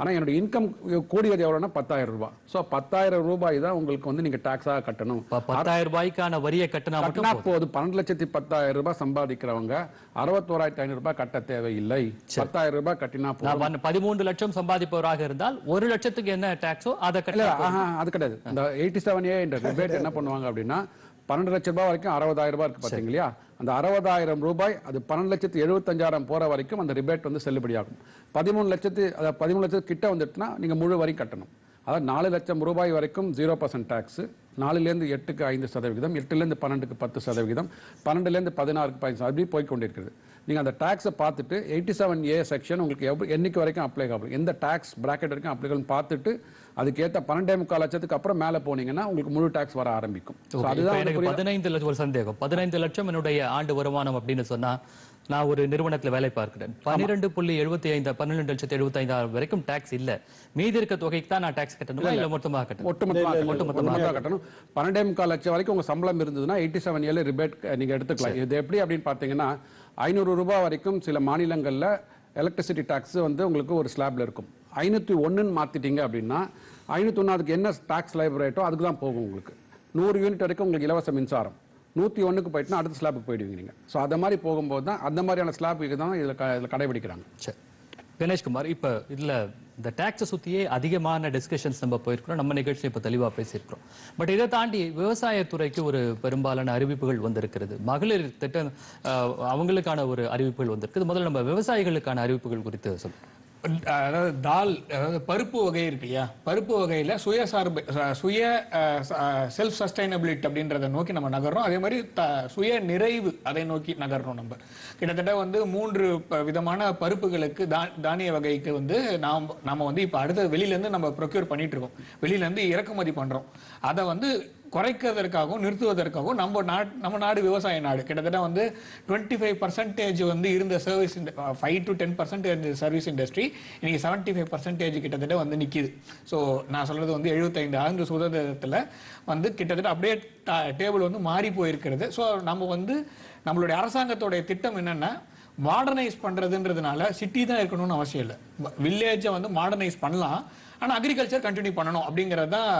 ஆனா என்னோட இன்கம் கூடியது எவ்வளோன்னா பத்தாயிரம் ரூபாய் ஸோ பத்தாயிரம் ரூபாய் தான் உங்களுக்கு வந்து நீங்க டாக்ஸாக கட்டணும். பத்தாயிரம் ரூபாய்க்கான வரியை கட்டினா கட்டினா போதும். பன்னெண்டு லட்சத்தி பத்தாயிரம் ரூபாய் சம்பாதிக்கிறவங்க அறுபத்தோராயிரத்தி ஐநூறு ரூபாய் கட்ட தேவையில்லை. பத்தாயிரம் ரூபாய் கட்டினா போதும். பதிமூன்று லட்சம் சம்பாதிப்பவராக இருந்தால் ஒரு லட்சத்துக்கு என்ன டாக்ஸோ அதை இல்ல கட்ட ஆஹா, அது கிடையாது. இந்த எயிட்டி செவன் ஏ என்ற ரிபேட் என்ன பண்ணுவாங்க அப்படின்னா பன்னெண்டு லட்சம் ரூபாய் வரைக்கும் அறுபதாயிரம் ரூபாய் இருக்கு இல்லையா அந்த அறுபதாயிரம் ரூபாய் அது பன்னெண்டு லட்சத்து எழுபத்தஞ்சாயிரம் போற வரைக்கும் அந்த ரிபேட் வந்து செல்லுபடியாகும். பதிமூணு லட்சத்து அதாவது பதிமூணு லட்சத்து கிட்ட வந்துட்டுனா நீங்க முழு வரி கட்டணும். அதாவது நாலு லட்சம் ரூபாய் வரைக்கும் ஜீரோ பர்சன்ட் டேக்ஸ் நாலுலேருந்து எட்டுக்கு ஐந்து சதவிகிதம் எட்டுலேருந்து பன்னெண்டுக்கு பத்து சதவிகிதம் பன்னெண்டுலேருந்து பதினாறுக்கு பதினஞ்சு அப்படி போய் கொண்டிருக்கிறது. நீங்கள் அந்த டேக்ஸை பார்த்துட்டு எயிட்டி செவன் ஏ செக்ஷன் உங்களுக்கு எவ்வளோ என்னைக்கு வரைக்கும் அப்ளை ஆகும். எந்த டேக்ஸ் பிராக்கெட் வரைக்கும் அப்ளிகபிள் பார்த்துட்டு அதுக்கேற்ற பன்னெண்டே முக்கால் லட்சத்துக்கு அப்புறம் மேலே போனீங்கன்னா உங்களுக்கு முழு டேக்ஸ் வர ஆரம்பிக்கும். அதுதான்? பதினைந்து லட்சம் ஒரு சந்தேகம். பதினைந்து லட்சம் என்னுடைய ஆண்டு வருமானம் அப்படின்னு சொன்னா நான் ஒரு நிறுவனத்துல வேலை பார்க்கிறேன். பன்னிரெண்டு புள்ளி எழுபத்தி ஐந்து பன்னிரெண்டு லட்சத்தி எழுபத்தி ஐந்தாயிரம் வரைக்கும் டாக்ஸ் இல்ல. மீதி இருக்க தொகைக்கு தான் நான் டாக்ஸ் கட்டணுமா இல்ல மொத்தமாக கட்டணும்? ஒட்டுமொத்தமாக ஒட்டுமொத்தமாக கட்டணும். பன்னெண்டே முக்கால் லட்சம் வரைக்கும் உங்க சம்பளம் இருந்ததுன்னா எயிட்டி செவன் ஏழு ரிபேட் நீங்க எடுத்துக்கலாம். இது எப்படி அப்படின்னு பார்த்தீங்கன்னா ஐநூறு ரூபாய் வரைக்கும் சில மாநிலங்கள்ல எலக்ட்ரிசிட்டி டாக்ஸ் வந்து உங்களுக்கு ஒரு ஸ்லாப்ல இருக்கும். ஐநூற்றி ஒன்றுன்னு மாற்றிட்டீங்க அப்படின்னா ஐநூற்றி ஒன்று அதுக்கு என்ன டாக்ஸ் லைப் ரேட்டோ அதுக்கு தான் போகும் உங்களுக்கு. நூறு யூனிட் வரைக்கும் உங்களுக்கு இலவச மின்சாரம். நூற்றி ஒன்றுக்கு போயிட்டுனா அடுத்த ஸ்லாபுக்கு போயிடுவீங்க ஸோ அந்த மாதிரி போகும்போது தான் அந்த மாதிரியான ஸ்லாபுக்கு தான் இதில் க இதில் கடைபிடிக்கிறாங்க. சரி கணேஷ்குமார் இப்போ இதில் இந்த டேக்ஸை சுற்றியே அதிகமான டிஸ்கஷன்ஸ் நம்ம போயிருக்கிறோம். நம்ம நிகழ்ச்சியை இப்போ தெளிவாக பேசியிருக்கிறோம். பட் இதை தாண்டி விவசாயத்துறைக்கு ஒரு பெரும்பாலான அறிவிப்புகள் வந்திருக்கிறது. மகளிர் திட்டம் அவங்களுக்கான ஒரு அறிவிப்புகள் வந்திருக்குது. முதல்ல நம்ம விவசாயிகளுக்கான அறிவிப்புகள் குறித்து சொல்லுங்கள் அதாவது தால் அதாவது பருப்பு வகை இருக்கு இல்லையா? பருப்பு வகையில சுயசார்பு சுய செல்ஃப் சஸ்டைனபிலிட்டி அப்படின்றத நோக்கி நம்ம நகர்றோம். அதே மாதிரி த- சுய நிறைவு அதை நோக்கி நகர்றோம் நம்ம. கிட்டத்தட்ட வந்து மூன்று ப- விதமான பருப்புகளுக்கு தா- தானிய வகைக்கு வந்து நாம் நம்ம வந்து இப்போ அடுத்த வெளியிலேருந்து நம்ம ப்ரொக்யூர் பண்ணிட்டு இருக்கோம். வெளியிலேருந்து இறக்குமதி பண்ணுறோம் அதை வந்து குறைக்கிறதற்காகவும் நிறுத்துவதற்காகவும் நம்ம நாட் நம்ம நாடு விவசாய நாடு. கிட்டத்தட்ட வந்து டுவெண்ட்டி ஃபைவ் பர்சன்டேஜ் வந்து இருந்த service five to ten percentage service industry இன்னைக்கு செவன்ட்டி ஃபைவ் பர்சன்டேஜ் கிட்டத்தட்ட வந்து நிற்கிது ஸோ நான் சொல்றது வந்து எழுபத்தைந்து ஆண்டு சுதந்திரத்தில் வந்து கிட்டத்தட்ட அப்படியே டேபிள் வந்து மாறி போயிருக்கிறது. ஸோ நம்ம வந்து நம்மளுடைய அரசாங்கத்தோடைய திட்டம் என்னென்னா மாடர்னைஸ் பண்ணுறதுன்றதுனால சிட்டி தான் இருக்கணும்னு அவசியம் இல்லை. வில்லேஜை வந்து மாடர்னைஸ் பண்ணலாம். ஆனால் அக்ரிகல்ச்சர் கண்டினியூ பண்ணணும் அப்படிங்கிறது தான்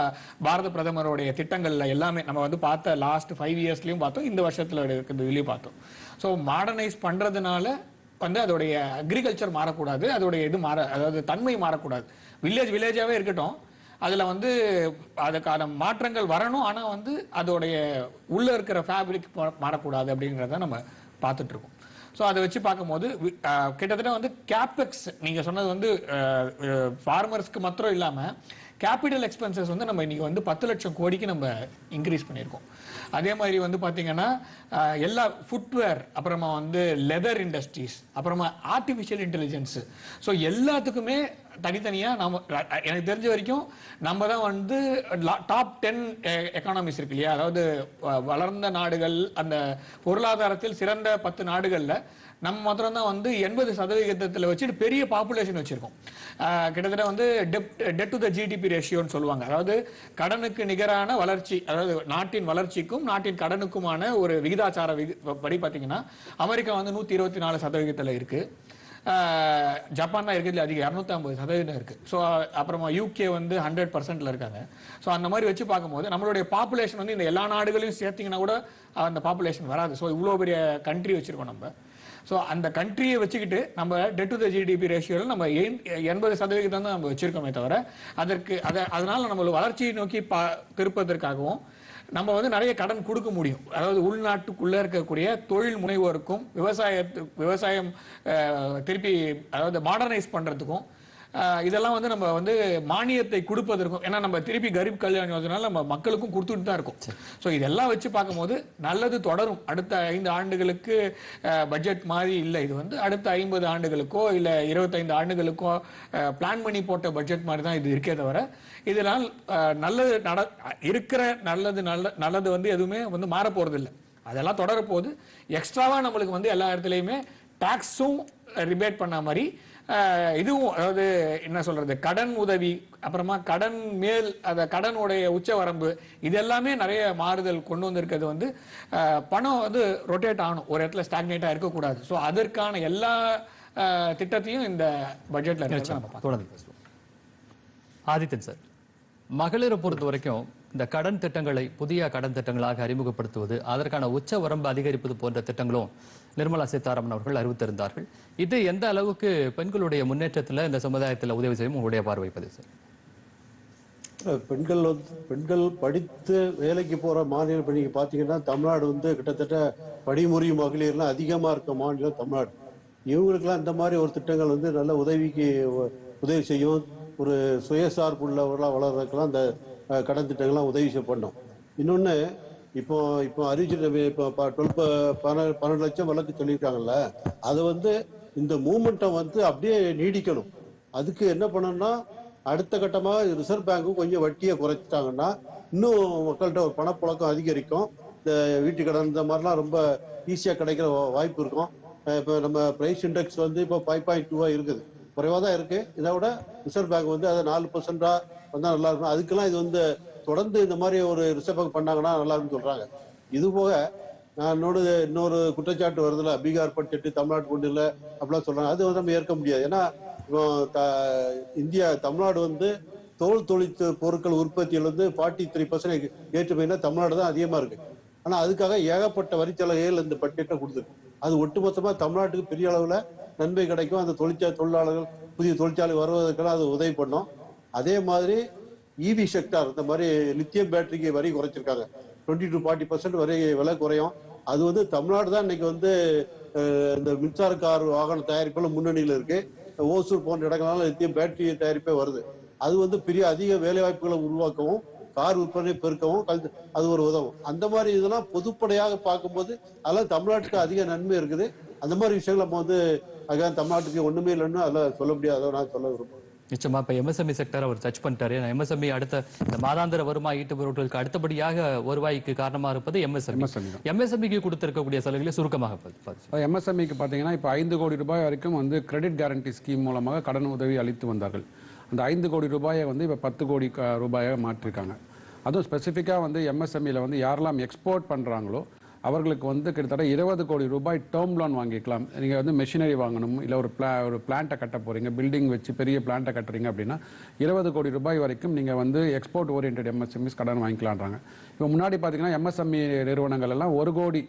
பாரத பிரதமருடைய திட்டங்கள்ல எல்லாமே நம்ம வந்து பார்த்த லாஸ்ட் ஃபைவ் இயர்ஸ்லையும் பார்த்தோம். இந்த வருஷத்தில் இருக்கிறதுலயும் பார்த்தோம். ஸோ மாடர்னைஸ் பண்ணுறதுனால வந்து அதோடைய அக்ரிகல்ச்சர் மாறக்கூடாது. அதோடைய இது மாற அதாவது தன்மை மாறக்கூடாது. வில்லேஜ் வில்லேஜாகவே இருக்கட்டும். அதில் வந்து அதுக்கான மாற்றங்கள் வரணும். ஆனால் வந்து அதோடைய உள்ளே இருக்கிற ஃபேப்ரிக் மாறக்கூடாது அப்படிங்கிறத நம்ம பார்த்துட்ருக்கோம் ஸோ அதை வச்சு பார்க்கும்போது கிட்டத்தட்ட வந்து கேபெக்ஸ் நீங்க சொன்னது வந்து ஃபார்மர்ஸ்க்கு மாத்திரம் இல்லாம கேபிட்டல் எக்ஸ்பென்சஸ் வந்து நம்ம இன்னைக்கு வந்து பத்து லட்சம் கோடிக்கு நம்ம இன்க்ரீஸ் பண்ணியிருக்கோம். அதே மாதிரி வந்து பார்த்தீங்கன்னா எல்லா ஃபுட்வேர் அப்புறமா வந்து லெதர் இண்டஸ்ட்ரீஸ் அப்புறமா ஆர்டிஃபிஷியல் இன்டெலிஜென்ஸ் ஸோ எல்லாத்துக்குமே தனித்தனியாக நம்ம எனக்கு தெரிஞ்ச வரைக்கும் நம்ம தான் வந்து டாப் டென் எக்கானமிஸ் இருக்கு இல்லையா? அதாவது வ- வளர்ந்த நாடுகள் அந்த பொருளாதாரத்தில் சிறந்த பத்து நாடுகளில் நம்ம மாத்திரம் தான் வந்து எண்பது சதவிகிதத்தில் வச்சுட்டு பெரிய பாப்புலேஷன் வச்சிருக்கோம். கிட்டத்தட்ட வந்து டெட் டு த ஜிடிபி ரேஷியோன்னு சொல்லுவாங்க. அதாவது கடனுக்கு நிகரான வளர்ச்சி அதாவது நாட்டின் வளர்ச்சிக்கும் நாட்டின் கடனுக்குமான ஒரு விகிதாச்சார விகி படி பார்த்தீங்கன்னா அமெரிக்கா வந்து நூற்றி இருபத்தி நாலு சதவிகிதத்தில் இருக்குது ஜப்பான் தான் இருக்கிறதுல அதிகம் இரநூத்தம்பது சதவீதம் இருக்குது ஸோ அப்புறமா யூகே வந்து ஹண்ட்ரட் பர்சன்ட்ல இருக்காங்க. ஸோ அந்த மாதிரி வச்சு பார்க்கும்போது நம்மளுடைய பாப்புலேஷன் வந்து இந்த எல்லா நாடுகளையும் சேர்த்திங்கன்னா கூட அந்த பாப்புலேஷன் வராது. ஸோ இவ்வளோ பெரிய கண்ட்ரி வச்சுருக்கோம் நம்ம. ஸோ அந்த கண்ட்ரியை வச்சுக்கிட்டு நம்ம டெட் டு த ஜிடிபி ரேஷியோவில் நம்ம எண்- எண்பது சதவீதம் தான் நம்ம வச்சிருக்கோமே தவிர அதற்கு அதை அதனால் நம்ம வளர்ச்சியை நோக்கி பா திருப்பதற்காகவும் நம்ம வந்து நிறைய கடன் கொடுக்க முடியும். அதாவது உள்நாட்டுக்குள்ளே இருக்கக்கூடிய தொழில் முனைவோருக்கும் விவசாயத்து விவசாயம் திருப்பி அதாவது மாடர்னைஸ் பண்ணுறதுக்கும் இதெல்லாம் வந்து நம்ம வந்து மானியத்தை கொடுப்பதற்கும் ஏன்னா நம்ம திருப்பி கரீப் கல்யாண் யோஜனால நம்ம மக்களுக்கும் கொடுத்துட்டு தான் இருக்கும். ஸோ இதெல்லாம் வச்சு பார்க்கும்போது நல்லது தொடரும். அடுத்த ஐந்து ஆண்டுகளுக்கு பட்ஜெட் மாதிரி இல்லை. இது வந்து அடுத்த ஐம்பது ஆண்டுகளுக்கோ இல்லை இருபத்தைந்து ஆண்டுகளுக்கோ பிளான் பண்ணி போட்ட பட்ஜெட் மாதிரி தான் இது இருக்கே தவிர இதனால் நல்லது நட இருக்கிற நல்லது நல்ல நல்லது வந்து எதுவுமே வந்து மாற போறது இல்லை அதெல்லாம் தொடரப்போகுது. எக்ஸ்ட்ராவாக நம்மளுக்கு வந்து எல்லா இடத்துலையுமே டாக்ஸும் ரிபேட் பண்ண மாதிரி இதுவும் அதாவது என்ன சொல்றது கடன் உதவி அப்புறமா கடன் மேல் அந்த கடனுடைய உச்சவரம்பு இது எல்லாமே நிறைய மாறுதல் கொண்டு வந்திருக்கிறது வந்து பணம் வந்து ரொட்டேட் ஆகணும். ஒரு இடத்துல ஸ்டாக்னேட்டா இருக்கக்கூடாது. ஸோ அதற்கான எல்லா திட்டத்தையும் இந்த பார்க்கலாம். தொடர்ந்து பேசுவோம். ஆதித்தன் சார் மகளிரை பொறுத்த வரைக்கும் இந்த கடன் திட்டங்களை புதிய கடன் திட்டங்களாக அறிமுகப்படுத்துவது அதற்கான உச்ச வரம்பு அதிகரிப்பது போன்ற திட்டங்களும் நிர்மலா சீதாராமன் அவர்கள் அறிவித்திருந்தார்கள். இது எந்த அளவுக்கு பெண்களுடைய முன்னேற்றத்தில் இந்த சமுதாயத்தில் உதவி செய்யும் உங்களுடைய பார்வை பதிவு சார்? பெண்கள் வந்து பெண்கள் படித்து வேலைக்கு போற மாநிலம் இப்ப நீங்க பாத்தீங்கன்னா தமிழ்நாடு வந்து கிட்டத்தட்ட படிமுறை மகளிர்லாம் அதிகமா இருக்க மாநிலம் தமிழ்நாடு. இவங்களுக்கெல்லாம் இந்த மாதிரி ஒரு திட்டங்கள் வந்து நல்ல உதவிக்கு உதவி செய்யும். ஒரு சுயசார்புள்ளவர்களா வளர்றதுக்கெல்லாம் இந்த கடன் திட்டங்கள்லாம் உதவி செய்ய பண்ணும். இப்போ இப்போ அறிவிச்சு இப்போ டுவெல் பன்னெண்டு லட்சம் வழக்கு சொல்லியிருக்காங்கல்ல அது வந்து இந்த மூமெண்ட்டை வந்து அப்படியே நீடிக்கணும். அதுக்கு என்ன பண்ணணும்னா அடுத்த கட்டமாக ரிசர்வ் பேங்க்கும் கொஞ்சம் வட்டியை குறைச்சிட்டாங்கன்னா இன்னும் மக்கள்கிட்ட ஒரு பணப்புழக்கம் அதிகரிக்கும். இந்த வீட்டு கடன் இந்த மாதிரிலாம் ரொம்ப ஈஸியாக கிடைக்கிற வாய்ப்பு இருக்கும். இப்போ நம்ம பிரைஸ் இண்டெக்ஸ் வந்து இப்போ ஃபைவ் பாயிண்ட் டூவாக இருக்குது. குறைவாக தான் இருக்குது இதை விட ரிசர்வ் பேங்க் வந்து அதை நாலு பர்சண்டாக வந்தால் நல்லா இருக்கும். அதுக்கெல்லாம் இது வந்து தொடர்ந்து இந்த மாதிரி ஒரு ரிசர்வ் பேங்க் பண்ணாங்கன்னா நல்லா இருக்கும்னு சொல்றாங்க. இது போக நான் இன்னொரு இன்னொரு குற்றச்சாட்டு வருதுல பீகார் பட்ஜெட் தமிழ்நாட்டு கொண்டு இல்லை அப்படிலாம் சொல்றாங்க. அது வந்து நம்ம ஏற்க முடியாது. ஏன்னா இப்போ த- இந்தியா தமிழ்நாடு வந்து தோல் தொழில் பொருட்கள் உற்பத்தியில் வந்து ஃபார்ட்டி த்ரீ பர்சன்ட் ஏற்றுமைனா தமிழ்நாடு தான் அதிகமா இருக்கு. ஆனா அதுக்காக ஏகப்பட்ட வரிச்சலுகைகள் இந்த பட்ஜெட்டை கொடுத்துருக்கு. அது ஒட்டுமொத்தமா தமிழ்நாட்டுக்கு பெரிய அளவுல நன்மை கிடைக்கும். அந்த தொழிற்சா தொழிலாளர்கள் புதிய தொழிற்சாலை வருவதற்கெல்லாம் அது உதவி பண்ணும். அதே மாதிரி இவி செக்டார் இந்த மாதிரி லித்தியம் பேட்டரிக்கு வரி குறைச்சிருக்காங்க. டுவெண்ட்டி டு ஃபார்ட்டி பர்சன்ட் வரை விலை குறையும். அது வந்து தமிழ்நாடு தான் இன்னைக்கு வந்து இந்த மின்சார கார் வாகன தயாரிப்புல முன்னணியில் இருக்கு. ஓசூர் போன்ற இடங்களால லித்தியம் பேட்டரி தயாரிப்பே வருது. அது வந்து பெரிய அதிக வேலை வாய்ப்புகளை உருவாக்கவும் கார் விற்பனை பெருக்கவும் கல்- அது ஒரு உதவும். அந்த மாதிரி இதெல்லாம் பொதுப்படையாக பார்க்கும்போது அதெல்லாம் தமிழ்நாட்டுக்கு அதிக நன்மை இருக்குது. அந்த மாதிரி விஷயங்கள் நம்ம வந்து அதான் தமிழ்நாட்டுக்கு ஒண்ணுமே இல்லைன்னு அதெல்லாம் சொல்ல முடியாது. அதை நான் சொல்ல விரும்புறேன். நிச்சயமா இப்ப எம்எஸ்எம்இ செக்டர் அவர் டச் பண்ணிட்டாரு எம்எஸ்எம்இ அடுத்த இந்த மாதாந்திர வருமாய் ஈட்டுபொருட்களுக்கு அடுத்தபடியாக வருவாய்க்கு காரணமா இருப்பது எம்எஸ்எம்இ தான். எம்எஸ்எம்இக்கு கொடுத்திருக்கக்கூடிய சலுகைகளை சுருக்கமாக. எம்எஸ்எம்இக்கு பார்த்தீங்கன்னா இப்போ ஐந்து கோடி ரூபாய் வரைக்கும் வந்து கிரெடிட் கேரண்டி ஸ்கீம் மூலமாக கடன் உதவி அளித்து வந்தார்கள் அந்த ஐந்து கோடி ரூபாயை வந்து இப்போ பத்து கோடி ரூபாயாக மாற்றிருக்காங்க அதுவும் ஸ்பெசிஃபிக்காக வந்து எம்எஸ்எம்இல வந்து யாரெல்லாம் எக்ஸ்போர்ட் பண்ணுறாங்களோ அவர்களுக்கு வந்து கிட்டத்தட்ட இருபது கோடி ரூபாய் டேர்ம் லோன் வாங்கிக்கலாம். நீங்கள் வந்து மெஷினரி வாங்கணும் இல்லை ஒரு பிளா ஒரு பிளான்ட்டை கட்ட போகிறீங்க பில்டிங் வச்சு பெரிய பிளான்ட்டை கட்டுறீங்க அப்படின்னா இருபது கோடி ரூபாய் வரைக்கும் நீங்கள் வந்து எக்ஸ்போர்ட் ஓரியன்ட் எம்எஸ்எம்இஸ் கடன் வாங்கிக்கலான்றாங்க இப்போ முன்னாடி பார்த்தீங்கன்னா எம்எஸ்எம்இ நிறுவனங்கள் எல்லாம் ஒரு கோடி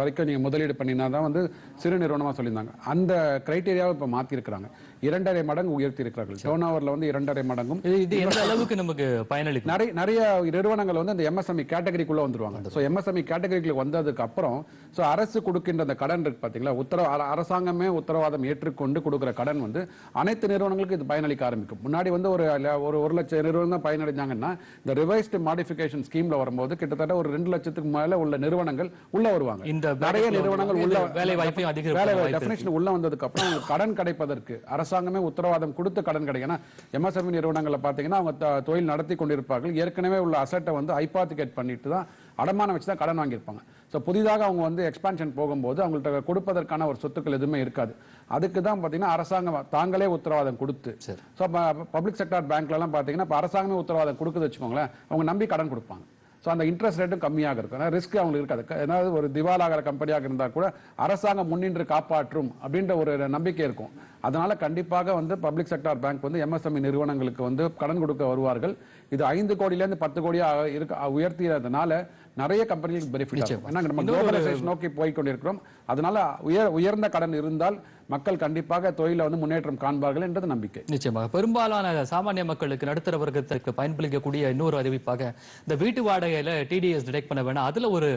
வரைக்கும் நீங்கள் முதலீடு பண்ணினா தான் வந்து சிறு நிறுவனமாக சொல்லியிருந்தாங்க. அந்த க்ரைட்டீரியாவை இப்போ மாற்றிருக்கிறாங்க இரண்டரை மடங்கு உயர்த்தி இருக்கிறார்கள் டேர்ன் ஓவரில் வந்து இரண்டரை மடங்கும். இது இது எந்த அளவுக்கு நமக்கு பயனளிக்கும்? நிறைய நிறைய நிறுவனங்கள் வந்து அந்த எம்எஸ்எம்இ கேட்டகரிக்குள்ள வந்துருவாங்க. ஸோ எம்எஸ்எம்இ கேட்டகரிக்குள்ள வந்ததுக்கு அப்புறம் ஸோ அரசு கொடுக்கின்ற அந்த கடன் இருக்கு பாத்தீங்களா? உத்தரவு அர- அரசாங்கமே உத்தரவாதம் ஏற்றுக்கொண்டு கொடுக்குற கடன் வந்து அனைத்து நிறுவனங்களுக்கும் இது பயனளிக்க ஆரம்பிக்கும். முன்னாடி வந்து ஒரு ஒரு ஒரு லட்சம் நிறுவனம் தான் பயனடைஞ்சாங்கன்னா இந்த ரிவைஸ்டு மாடிஃபிகேஷன் ஸ்கீம்ல வரும்போது கிட்டத்தட்ட ஒரு ரெண்டு லட்சத்துக்கு மேல உள்ள நிறுவனங்கள் உள்ள வருவாங்க. இந்த நிறைய நிறுவனங்கள் உள்ள வேலை வாய்ப்பையும் அதிகரிக்க வேலை டெஃபினேஷன் உள்ள வந்ததுக்கு அப்புறம் கடன் கிடைப்பதற்கு அரசாங்கமே உத்தரவாதம் கொடுத்து கடன் கிடைக்கும். ஏன்னா எம்எஸ்எம்இ நிறுவனங்களை பார்த்தீங்கன்னா அவங்க தொழில் நடத்தி கொண்டிருப்பார்கள். ஏற்கனவே உள்ள அசட்டை வந்து ஐபாத்திகேட் பண்ணிட்டு தான் அடமானம் வச்சு தான் கடன் வாங்கியிருப்பாங்க. ஸோ புதிதாக அவங்க வந்து எக்ஸ்பான்ஷன் போகும்போது அவங்கள்ட்ட கொடுப்பதற்கான ஒரு சொத்துக்கள் எதுவுமே இருக்காது. அதுக்கு தான் பார்த்தீங்கன்னா அரசாங்கம் தாங்களே உத்தரவாதம் கொடுத்து. ஸோ பப்ளிக் செக்டார் பேங்க்லலாம் பார்த்தீங்கன்னா இப்போ அரசாங்கமே உத்தரவாதம் கொடுக்குது வச்சுக்கோங்களேன். அவங்க நம்பி கடன் கொடுப்பாங்க. ஸோ அந்த இன்ட்ரெஸ்ட் ரேட்டும் கம்மியாக இருக்கும். ஏன்னா ரிஸ்க் அவங்களுக்கு இருக்காது. ஏதாவது ஒரு திவாலாகிற கம்பெனியாக இருந்தால் கூட அரசாங்கம் முன்னின்று காப்பாற்றும் அப்படின்ற ஒரு நம்பிக்கை இருக்கும். அதனால கண்டிப்பாக வந்து பப்ளிக் செக்டார் பேங்க் வந்து எம்எஸ்எம்இ நிறுவனங்களுக்கு வந்து கடன் கொடுக்க வருவார்கள். இது ஐந்து கோடியிலேருந்து பத்து கோடியா இருக்க உயர்த்தியதுனால நிறைய கம்பெனிகளுக்கு பெனிஃபிட் ஆகும். நம்ம குளோபலைசேஷன் நோக்கி போய் கொண்டிருக்கிறோம். அதனால உயர் உயர்ந்த கடன் இருந்தால் மக்கள் கண்டிப்பாக தொழில வந்து முன்னேற்றம் காண்பார்கள் என்றது நம்பிக்கை. நிச்சயமாக. பெரும்பாலான சாமானிய மக்களுக்கு நடுத்தர வர்க்கத்திற்கு பயன்பளிக்கக்கூடிய இன்னொரு அறிவிப்பாக இந்த வீட்டு வாடகையில டிடிஎஸ் டிடெக்ட் பண்ண வேணாம். அதுல ஒரு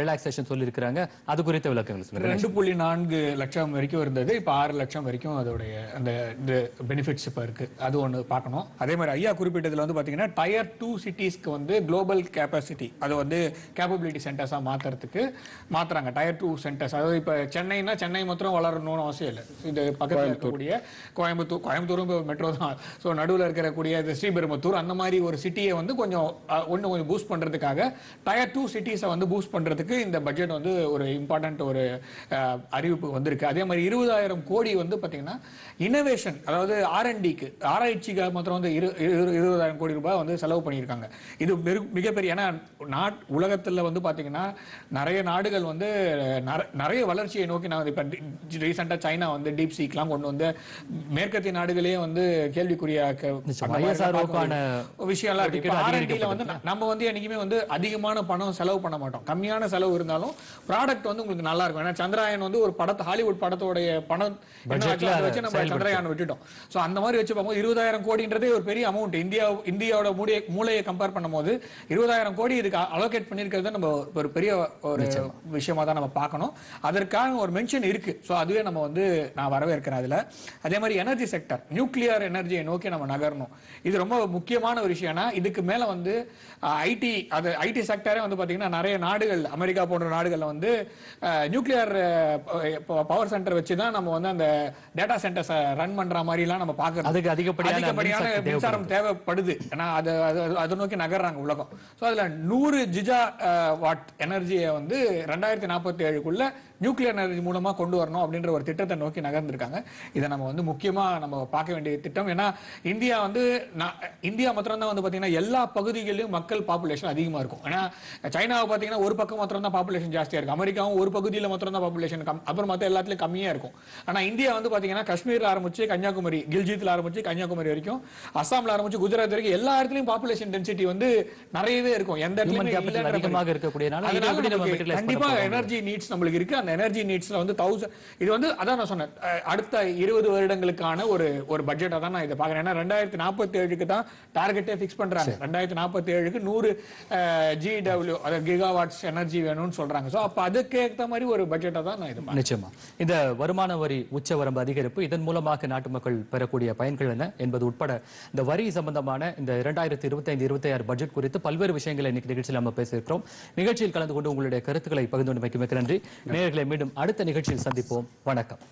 ரிலாக்ஸேஷன் சொல்லியிருக்கிறாங்க. அது குறித்த விளக்கங்கள் ரெண்டு புள்ளி நான்கு லட்சம் வரைக்கும் இருந்தது. இப்போ ஆறு லட்சம் வரைக்கும் அதோடைய அந்த இந்த பெனிஃபிட்ஸ் இப்போ இருக்கு. அது ஒன்று பார்க்கணும். அதே மாதிரி ஐயா குறிப்பிட்டதுல வந்து பார்த்தீங்கன்னா டயர் டூ சிட்டிஸ்க்கு வந்து குளோபல் கேப்பாசிட்டி அதை வந்து கேப்பபிலிட்டி சென்டர்ஸாக மாத்துறதுக்கு மாத்துறாங்க. டயர் டூ சென்டர்ஸ் அதாவது இப்போ சென்னைனா சென்னை மாத்திரம் வளரணும்னு அவசியம் இல்லை. இது பக்கத்தில் இருக்கக்கூடிய கோயம்புத்தூர் கோயம்புத்தூரும் மெட்ரோ தான். ஸோ நடுவில் இருக்கக்கூடிய இந்த ஸ்ரீபெரும்புத்தூர் அந்த மாதிரி ஒரு சிட்டியை வந்து கொஞ்சம் ஒன்று கொஞ்சம் பூஸ்ட் பண்ணுறதுக்காக டயர் டூ சிட்டிஸை வந்து பூஸ்ட் பண்ணுறதுக்கு இந்த பட்ஜெட் வந்து ஒரு இம்பார்ட்டன்ட் ஒரு அறிவிப்பு வந்திருக்கு. அதே மாதிரி இருபதாயிரம் கோடி வந்து பார்த்தீங்கன்னா இனோவேஷன் அதாவது ஆர்என்டிக்கு ஆராய்ச்சிக்காக மாத்திரம் வந்து இரு இரு- இருபதாயிரம் கோடி ரூபாய் வந்து செலவு பண்ணியிருக்காங்க. இது பெரு- மிகப்பெரிய ஏன்னா நாட் உலகத்தில் வந்து பார்த்தீங்கன்னா நிறைய நாடுகள் வந்து நிறைய வளர்ச்சியை நோக்கி நான் இப்போ ரீசெண்டாக சைனா சைனா வந்து டீப் சீக்லாம் கொண்டு வந்து மேற்கத்திய நாடுகளே வந்து கேள்விக்குறியாக்க நிச்சயமா. அந்த மாதிரி ISRO பார்க்கக்கூடிய க்கான விஷயம்லாம் இருக்கு. வந்து நம்ம வந்து என்னைக்குமே வந்து அதிகமான பணம் செலவு பண்ண மாட்டோம். கம்மியான செலவு இருந்தாலும் ப்ராடக்ட் வந்து உங்களுக்கு நல்லா இருக்கும். ஏன்னா சந்திராயன் வந்து ஒரு படத்தை ஹாலிவுட் படத்தோடைய பணம் வச்சு நம்ம சந்திரயான் விட்டுட்டோம். சோ அந்த மாதிரி வச்சு பார்க்கும்போது இருபதாயிரம் கோடின்றதே ஒரு பெரிய அமௌண்ட் இந்தியா இந்தியாவோட மூடிய மூளையை கம்பேர் பண்ணும்போது இருபதாயிரம் கோடி இதுக்கு அலோகேட் பண்ணியிருக்கிறது நம்ம ஒரு பெரிய ஒரு விஷயமா தான் நம்ம பார்க்கணும். அதற்கான ஒரு மென்ஷன் இருக்கு. சோ அதுவே நம்ம வந்து நான் வரவேற்கிறேன் அதுல. அதே மாதிரி எனர்ஜி செக்டர் நியூக்ளியர் எனர்ஜியை நோக்கி நம்ம நகரணும். இது ரொம்ப முக்கியமான ஒரு விஷயம்னா இதுக்கு மேல வந்து ஐடி அது ஐடி செக்டரே வந்து பாத்தீங்கன்னா நிறைய நாடுகள் அமெரிக்கா போன்ற நாடுகள்ல வந்து நியூக்ளியர் பவர் சென்டர் வச்சு தான் நம்ம வந்து அந்த டேட்டா சென்டர்ஸ் ரன் பண்ற மாதிரி எல்லாம் நம்ம பாக்குறோம் அதுக்கு அதிகப்படியான அதிகப்படியான மின்சாரம் தேவைப்படுது. ஏன்னா அது அது நோக்கி நகர்றாங்க உலகம். ஸோ அதுல நூறு ஜிஜா வாட் எனர்ஜியை வந்து ரெண்டாயிரத்தி நாற்பத்தி ஏழுக்குள்ள நியூக்ளியர் எனர்ஜி மூலமா கொண்டு வரணும் அப்படின்ற ஒரு திட்டத்தை நோக்கி நகர்ந்திருக்காங்க. இதை நம்ம வந்து முக்கியமா நம்ம பார்க்க வேண்டிய திட்டம். ஏன்னா இந்தியா வந்து இந்தியா மாத்திரம் தான் வந்து பாத்தீங்கன்னா எல்லா பகுதிகளிலும் மக்கள் பாப்புலேஷன் அதிகமா இருக்கும். ஏன்னா சைனாவை பாத்தீங்கன்னா ஒரு பக்கம் மாத்திரம் தான் பாப்புலேஷன் ஜாஸ்தியா இருக்கு அமெரிக்காவும் ஒரு பகுதியில மாத்திரம் தான் பாப்புலேஷன் கம் அப்புறம் மத்த எல்லாத்துலயும் கம்மியா இருக்கும். ஆனா இந்தியா வந்து பாத்தீங்கன்னா காஷ்மீர்ல ஆரம்பிச்சு கன்னியாகுமரி கில்ஜித்ல ஆரம்பிச்சு கன்னியாகுமரி வரைக்கும் அஸ்ஸாம்ல ஆரம்பிச்சு குஜராத் வரைக்கும் எல்லா இடத்துலயும் பாப்புலேஷன் டென்சிட்டி வந்து நிறையவே இருக்கும். எந்த இடத்துலயுமே capital இல்லைன்ற அதிகமாக மாதிரி. இருக்கக்கூடியனால இதை அதனால எப்படி நம்ம நமக்கு utilize பண்ண கண்டிப்பா போறோம்? எனர்ஜி நீட்ஸ் நம்மளுக்கு இருக்கு. அந்த எனர்ஜி நீட்ஸ்ல வந்து தௌசண்ட் இது வந்து அதான் நான் சொன்னேன். அடுத்த இருபது வருடங்களுக்கான ஒரு ஒரு பட்ஜெட்டா தான் நான் இதை பாக்குறேன் ஏன்னா ரெண்டாயிரத்தி நாற்பத்தி ஏழுக்கு தான் டார்கெட்டே ஃபிக்ஸ் பண்றாங்க. ரெண்டாயிரத்தி நாற்பத்தி ஏழுக்கு நூறு ஜிடபிள்யூ அதாவது கிகாவாட்ஸ் எனர்ஜி வேணும்னு சொல்றாங்க. சோ அப்ப அதுக்கேற்ற மாதிரி ஒரு பட்ஜெட்டா தான் நான் இது பார்க்கிறேன். நிச்சயமா. இந்த வருமான வரி உச்சவரம்பு அதிகரிப்பு இதன் மூலமாக நாட்டு மக்கள் பெறக்கூடிய பயன்கள் என்ன என்பது உட்பட இந்த வரி சம்பந்தமான இந்த இரண்டாயிரத்தி இருபத்தி ஐந்து இருபத்தி ஆறு பட்ஜெட் குறித்து பல்வேறு விஷயங்களை இன்னைக்கு நிகழ்ச்சியில் நம்ம பேசியிருக்கிறோம். நிகழ்ச்சியில் கலந்து கொண்டு உங்களுடைய கருத்துக்களை பகிர்ந்து கொண்டமைக்கு மிக்க நன்றி. நேயர்களை மீண்டும் அடுத்த நிகழ்ச்சியில் சந்திப்போம். வணக்கம்.